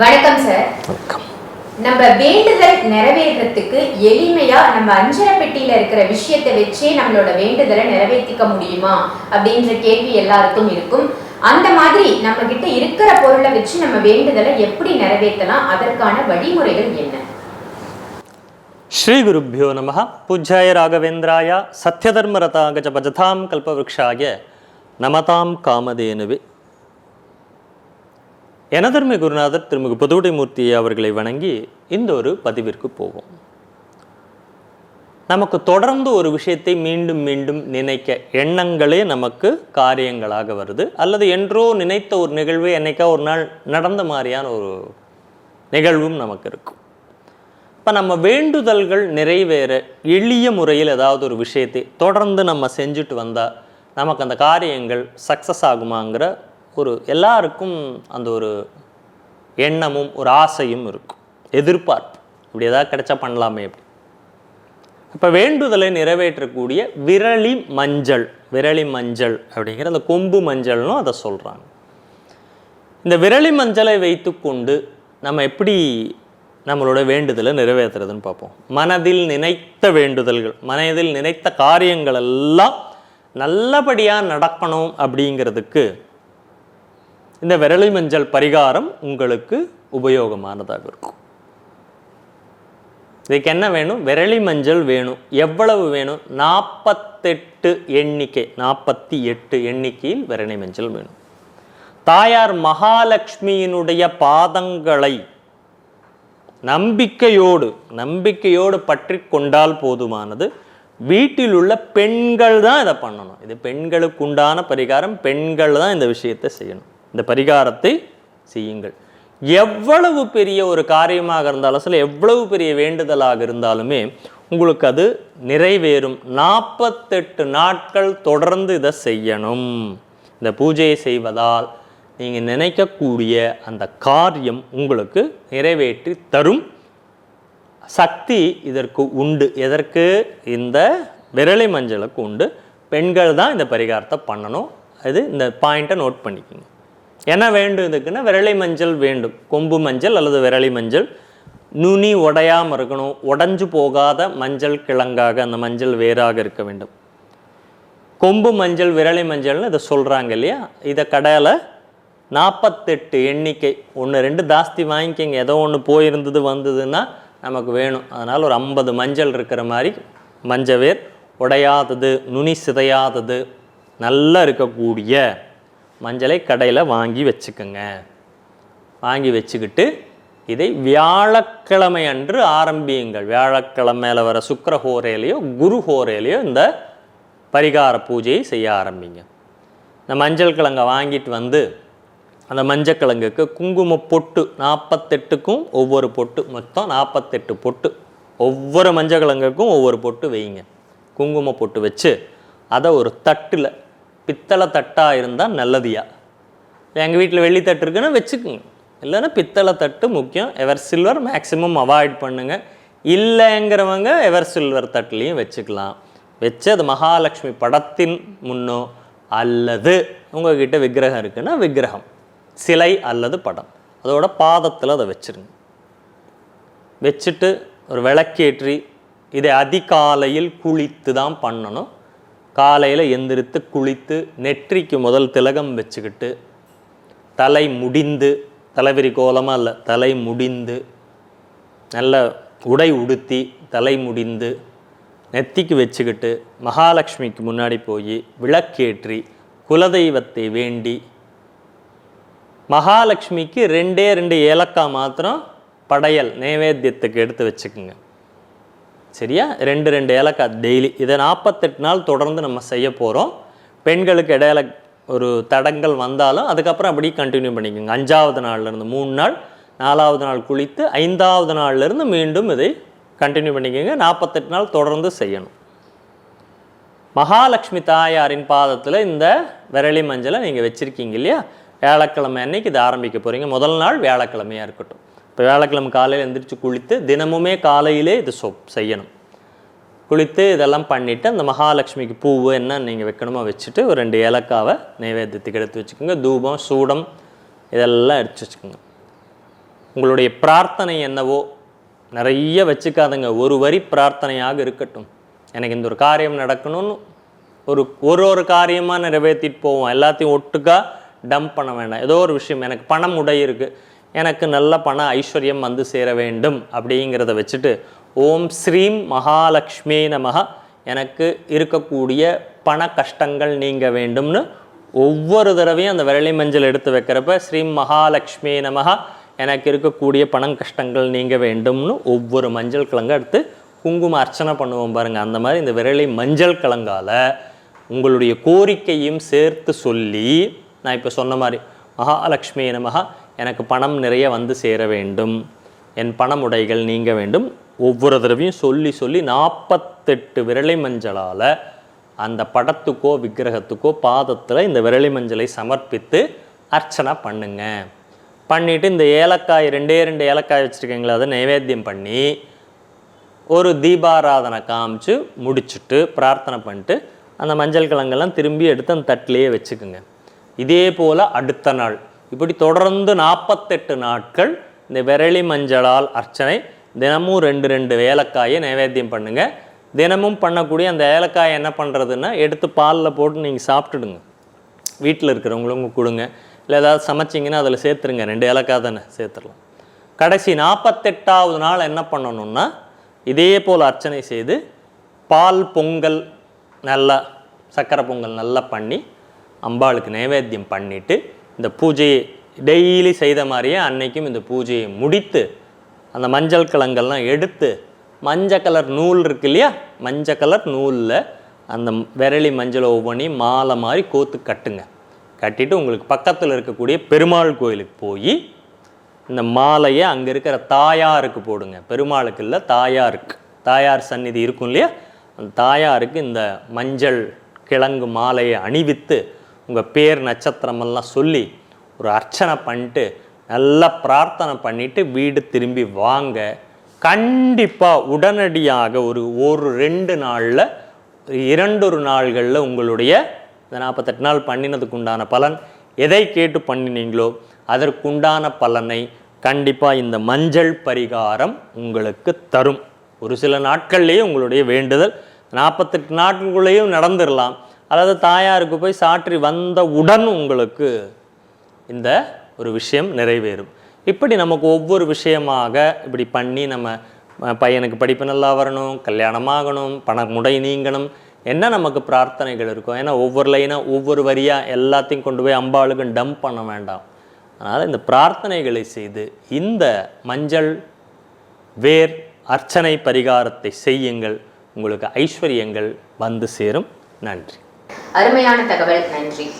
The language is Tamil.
வணக்கம் சார் வணக்கம். நம்ம வேண்டுதல் நிறைவேறதுக்கு எளிமையா நம்ம அஞ்சரை பெட்டியில இருக்கிற விஷயத்தை வச்சே நம்மளோட வேண்டுதலை நிறைவேற்றிக்க முடியுமா? அப்படின்ற கேள்வி எல்லாருக்கும் இருக்கும். அந்த மாதிரி நம்ம கிட்ட இருக்கிற பொருளை வச்சு நம்ம வேண்டுதலை எப்படி நிறைவேற்றலாம்? அதற்கான வழிமுறைகள் என்ன? ஸ்ரீ குருப்பியோ நம பூஜ்யாய ராகவேந்திராய சத்யதர்மரதாகஜ பஜதாம் கல்பவருஷாய நமதாம் காமதேனுவே. எனதர்மை குருநாதர் திருமிகு புதுவுடைமூர்த்தி அவர்களை வணங்கி இந்த ஒரு பதிவிற்கு போவோம். நமக்கு தொடர்ந்து ஒரு விஷயத்தை மீண்டும் மீண்டும் நினைக்க எண்ணங்களே நமக்கு காரியங்களாக வருது. அல்லது என்றோ நினைத்த ஒரு நிகழ்வு என்னைக்கா ஒரு நாள் நடந்த மாதிரியான ஒரு நிகழ்வும் நமக்கு இருக்கும். இப்போ நம்ம வேண்டுதல்கள் நிறைவேற எளிய முறையில் ஏதாவது ஒரு விஷயத்தை தொடர்ந்து நம்ம செஞ்சுட்டு வந்தால் நமக்கு அந்த காரியங்கள் சக்ஸஸ் ஆகுமாங்கிற ஒரு எல்லாருக்கும் அந்த ஒரு எண்ணமும் ஒரு ஆசையும் இருக்கும். எதிர்பார்ப்பு. இப்படி ஏதாவது கிடைச்சா பண்ணலாமே அப்படி. இப்போ வேண்டுதலை நிறைவேற்றக்கூடிய விரலி மஞ்சள் விரலி மஞ்சள் அப்படிங்கிற அந்த கொம்பு மஞ்சள்னும் அதை சொல்கிறாங்க இந்த விரலி மஞ்சளை வைத்துக்கொண்டு நம்ம எப்படி நம்மளோட வேண்டுதலை நிறைவேற்றுறதுன்னு பார்ப்போம். மனதில் நினைத்த வேண்டுதல்கள் மனதில் நினைத்த காரியங்கள் எல்லாம் நல்லபடியாக நடக்கணும் அப்படிங்கிறதுக்கு இந்த விரலி மஞ்சள் பரிகாரம் உங்களுக்கு உபயோகமானதாக இருக்கும். இதுக்கு என்ன வேணும்? விரலி மஞ்சள் வேணும். எவ்வளவு வேணும்? நாற்பத்தெட்டு எண்ணிக்கை நாற்பத்தி எட்டு எண்ணிக்கையில் விரலி மஞ்சள் வேணும். தாயார் மகாலட்சுமியினுடைய பாதங்களை நம்பிக்கையோடு நம்பிக்கையோடு பற்றி கொண்டால் போதுமானது. வீட்டில் உள்ள பெண்கள் தான் இதை பண்ணணும். இது பெண்களுக்கு உண்டான பரிகாரம். பெண்கள் தான் இந்த விஷயத்தை செய்யணும். இந்த பரிகாரத்தை செய்யுங்கள். எவ்வளவு பெரிய ஒரு காரியமாக இருந்தாலும் சில எவ்வளவு பெரிய வேண்டுதலாக இருந்தாலுமே உங்களுக்கு அது நிறைவேறும். நாற்பத்தெட்டு நாட்கள் தொடர்ந்து இதை செய்யணும். இந்த பூஜையை செய்வதால் நீங்கள் நினைக்கக்கூடிய அந்த காரியம் உங்களுக்கு நிறைவேற்றி தரும். சக்தி இதற்கு உண்டு. எதற்கு? இந்த விரலை மஞ்சளுக்கு உண்டு. பெண்கள் தான் இந்த பரிகாரத்தை பண்ணணும். அது இந்த பாயிண்ட்டை நோட் பண்ணிக்கோங்க. என்ன வேண்டும் இதுக்குன்னா விரலை மஞ்சள் வேண்டும். கொம்பு மஞ்சள் அல்லது விரலி மஞ்சள். நுனி உடையாமல் இருக்கணும். உடஞ்சு போகாத மஞ்சள் கிழங்காக அந்த மஞ்சள் வேறாக இருக்க வேண்டும். கொம்பு மஞ்சள் விரலை மஞ்சள்னு இதை சொல்கிறாங்க இல்லையா? இதை கடையில் நாற்பத்தெட்டு எண்ணிக்கை ஒன்று ரெண்டு ஜாஸ்தி வாங்கிக்கிங்க. ஏதோ ஒன்று போயிருந்தது வந்ததுன்னா நமக்கு வேணும். அதனால் ஒரு ஐம்பது மஞ்சள் இருக்கிற மாதிரி மஞ்சள் வேர் உடையாதது நுனி சிதையாதது நல்லா இருக்கக்கூடிய மஞ்சளை கடையில் வாங்கி வச்சுக்கோங்க. வாங்கி வச்சுக்கிட்டு இதை வியாழக்கிழமை அன்று ஆரம்பியுங்கள். வியாழக்கிழமையில் வர சுக்கர ஹோரையிலையோ குரு ஹோரையிலையோ இந்த பரிகார பூஜையை செய்ய ஆரம்பிங்க. இந்த மஞ்சள் கிழங்கை வாங்கிட்டு வந்து அந்த மஞ்சக்கிழங்குக்கு குங்கும பொட்டு நாற்பத்தெட்டுக்கும் ஒவ்வொரு பொட்டு மொத்தம் நாற்பத்தெட்டு பொட்டு ஒவ்வொரு மஞ்சள் கிழங்குக்கும் ஒவ்வொரு பொட்டு வைங்க. குங்கும பொட்டு வச்சு அதை ஒரு தட்டில் பித்தளை தட்டாக இருந்தால் நல்லதியா? எங்கள் வீட்டில் வெள்ளி தட்டு இருக்குன்னா வச்சுக்குங்க. இல்லைன்னா பித்தளை தட்டு முக்கியம். எவர் சில்வர் மேக்ஸிமம் அவாய்ட் பண்ணுங்கள் இல்லைங்கிறவங்க எவர் சில்வர் தட்டுலேயும் வச்சுக்கலாம். வச்சு அது மகாலட்சுமி படத்தின் முன்னோ அல்லது உங்ககிட்ட விக்கிரகம் இருக்குன்னா விக்கிரகம். சிலை அல்லது படம். அதோட பாதத்தில் அதை வச்சுருங்க. வச்சுட்டு ஒரு விளக்கேற்றி இதை அதிகாலையில் குளித்து தான் பண்ணணும். காலையில் எந்திரித்து குளித்து நெற்றிக்கு முதல் திலகம் வச்சுக்கிட்டு தலை முடிந்து தலைவிரி கோலமாக இல்லை தலை முடிந்து நல்ல உடை உடுத்தி தலை முடிந்து நெத்திக்கு வச்சுக்கிட்டு மகாலட்சுமிக்கு முன்னாடி போய் விளக்கேற்றி குலதெய்வத்தை வேண்டி மகாலட்சுமிக்கு ரெண்டே ரெண்டு ஏலக்காய் மாத்திரம் படையல் நைவேத்தியத்துக்கு எடுத்து வச்சுக்குங்க. சரியா? ரெண்டு ரெண்டு ஏலக்காய் டெய்லி இதை நாற்பத்தெட்டு நாள் தொடர்ந்து நம்ம செய்ய போகிறோம் பெண்களுக்கு இடையில ஒரு தடங்கள் வந்தாலும் அதுக்கப்புறம் அப்படியே கண்டினியூ பண்ணிக்கோங்க. அஞ்சாவது நாள்லேருந்து மூணு நாள் நாலாவது நாள் குளித்து ஐந்தாவது நாள்லேருந்து மீண்டும் இதை கண்டினியூ பண்ணிக்கோங்க. நாற்பத்தெட்டு நாள் தொடர்ந்து செய்யணும். மகாலட்சுமி தாயாரின் பாதத்தில் இந்த விரலி மஞ்சளை நீங்கள் வச்சுருக்கீங்க இல்லையா? வியாழக்கிழமை அன்னைக்கு இதை ஆரம்பிக்க போகிறீங்க முதல் நாள் வியாழக்கிழமையாக இருக்கட்டும். இப்போ வியாழக்கிழமை காலையில் எழுந்திரிச்சு குளித்து தினமுமே காலையிலே இது சொ செய்யணும். குளித்து இதெல்லாம் பண்ணிவிட்டு அந்த மகாலட்சுமிக்கு பூவு என்ன நீங்கள் வைக்கணுமோ வச்சுட்டு ஒரு ரெண்டு ஏலக்காவை நைவேத்தியத்துக்கு எடுத்து வச்சுக்கோங்க. தூபம் சூடம் இதெல்லாம் எடுத்து வச்சுக்கோங்க. உங்களுடைய பிரார்த்தனை என்னவோ நிறைய வச்சுக்காதுங்க. ஒரு வரி பிரார்த்தனையாக இருக்கட்டும். எனக்கு இந்த ஒரு காரியம் நடக்கணும்னு ஒரு ஒரு ஒரு காரியமாக நிறைவேற்றிட்டு போவோம். எல்லாத்தையும் ஒட்டுக்கா டம்ப் பண்ண வேண்டாம். ஏதோ ஒரு விஷயம். எனக்கு பணம் உடை இருக்குது எனக்கு நல்ல பண ஐஸ்வர்யம் வந்து சேர வேண்டும் அப்படிங்கிறத வச்சுட்டு ஓம் ஸ்ரீம் மகாலட்சுமி நமக எனக்கு இருக்கக்கூடிய பண கஷ்டங்கள் நீங்க வேண்டும்னு ஒவ்வொரு தடவையும் அந்த விரலி மஞ்சள் எடுத்து வைக்கிறப்ப ஸ்ரீம் மகாலட்சுமி நமக எனக்கு இருக்கக்கூடிய பணம் கஷ்டங்கள் நீங்க வேண்டும்னு ஒவ்வொரு மஞ்சள் கிழங்க எடுத்து குங்கும அர்ச்சனை பண்ணுவோம் பாருங்க. அந்த மாதிரி இந்த விரலி மஞ்சள் கிழங்கால உங்களுடைய கோரிக்கையும் சேர்த்து சொல்லி நான் இப்போ சொன்ன மாதிரி மகாலட்சுமி நமகா எனக்கு பணம் நிறைய வந்து சேர வேண்டும். என் பணமுடைகள் நீங்க வேண்டும். ஒவ்வொரு தடவையும் சொல்லி சொல்லி நாற்பத்தெட்டு விரலை மஞ்சளால் அந்த படத்துக்கோ விக்கிரகத்துக்கோ பாதத்தில் இந்த விரலி மஞ்சளை சமர்ப்பித்து அர்ச்சனை பண்ணுங்க. பண்ணிவிட்டு இந்த ஏலக்காய் ரெண்டே ரெண்டு ஏலக்காய் வச்சுருக்கீங்களா அதை நைவேத்தியம் பண்ணி ஒரு தீபாராதனை காமிச்சு முடிச்சுட்டு பிரார்த்தனை பண்ணிட்டு அந்த மஞ்சள் கிழங்கெல்லாம் திரும்பி எடுத்து அந்த தட்டிலேயே வச்சுக்குங்க. இதே போல் அடுத்த நாள் இப்படி தொடர்ந்து நாற்பத்தெட்டு நாட்கள் இந்த விரலி மஞ்சளால் அர்ச்சனை. தினமும் ரெண்டு ரெண்டு ஏலக்காயை நைவேத்தியம் பண்ணுங்கள் தினமும் பண்ணக்கூடிய அந்த ஏலக்காயை என்ன பண்ணுறதுன்னா எடுத்து பாலில் போட்டு நீங்கள் சாப்பிட்டுடுங்க. வீட்டில் இருக்கிறவங்களும் கொடுங்க. இல்லை ஏதாவது சமைச்சிங்கன்னா அதில் சேர்த்துருங்க. ரெண்டு ஏலக்காய் தானே சேர்த்துடலாம். கடைசி நாற்பத்தெட்டாவது நாள் என்ன பண்ணணும்னா இதே போல் அர்ச்சனை செய்து பால் பொங்கல் நல்லா சக்கரை பொங்கல் நல்லா பண்ணி அம்பாளுக்கு நைவேத்தியம் பண்ணிவிட்டு இந்த பூஜையை டெய்லி செய்த மாதிரியே அன்னைக்கும் இந்த பூஜையை முடித்து அந்த மஞ்சள் கிழங்கெல்லாம் எடுத்து மஞ்சள் கலர் நூல் இருக்கு இல்லையா? மஞ்சள் கலர் நூலில் அந்த விரலி மஞ்சளை ஒவ்வொன்றையும் மாலை மாதிரி கோத்து கட்டுங்க. கட்டிட்டு உங்களுக்கு பக்கத்தில் இருக்கக்கூடிய பெருமாள் கோயிலுக்கு போய் இந்த மாலையை அங்கே இருக்கிற தாயாருக்கு போடுங்க. பெருமாளுக்கு இல்லை தாயாருக்கு. தாயார் சந்நிதி இருக்கும் இல்லையா? அந்த தாயாருக்கு இந்த மஞ்சள் கிழங்கு மாலையை அணிவித்து உங்கள் பேர் நட்சத்திரமெல்லாம் சொல்லி ஒரு அர்ச்சனை பண்ணிட்டு நல்லா பிரார்த்தனை பண்ணிவிட்டு வீடு திரும்பி வாங்க. கண்டிப்பாக உடனடியாக ஒரு ஒரு ரெண்டு நாளில் இரண்டொரு நாள்களில் உங்களுடைய இந்த நாற்பத்தெட்டு நாள் பண்ணினதுக்கு உண்டான பலன் எதை கேட்டு பண்ணினீங்களோ அதற்குண்டான பலனை கண்டிப்பாக இந்த மஞ்சள் பரிகாரம் உங்களுக்கு தரும். ஒரு சில நாட்கள்லேயே உங்களுடைய வேண்டுதல் நாற்பத்தெட்டு நாட்களுக்குள்ளேயும் நடந்துடலாம் அதாவது தாயாருக்கு போய் சாற்றி வந்தவுடன் உங்களுக்கு இந்த ஒரு விஷயம் நிறைவேறும். இப்படி நமக்கு ஒவ்வொரு விஷயமாக இப்படி பண்ணி நம்ம பையனுக்கு படிப்பு நல்லா வரணும் கல்யாணமாகணும் பண முடை நீங்கணும் என்ன நமக்கு பிரார்த்தனைகள் இருக்கும் ஏன்னா ஒவ்வொரு லைனாக ஒவ்வொரு வரியாக எல்லாத்தையும் கொண்டு போய் அம்பாளுக்கு டம்ப் பண்ண வேண்டாம். அதனால் இந்த பிரார்த்தனைகளை செய்து இந்த மஞ்சள் வேர் அர்ச்சனை பரிகாரத்தை செய்யுங்கள். உங்களுக்கு ஐஸ்வர்யங்கள் வந்து சேரும். நன்றி. அருமையான தகவல். நன்றி.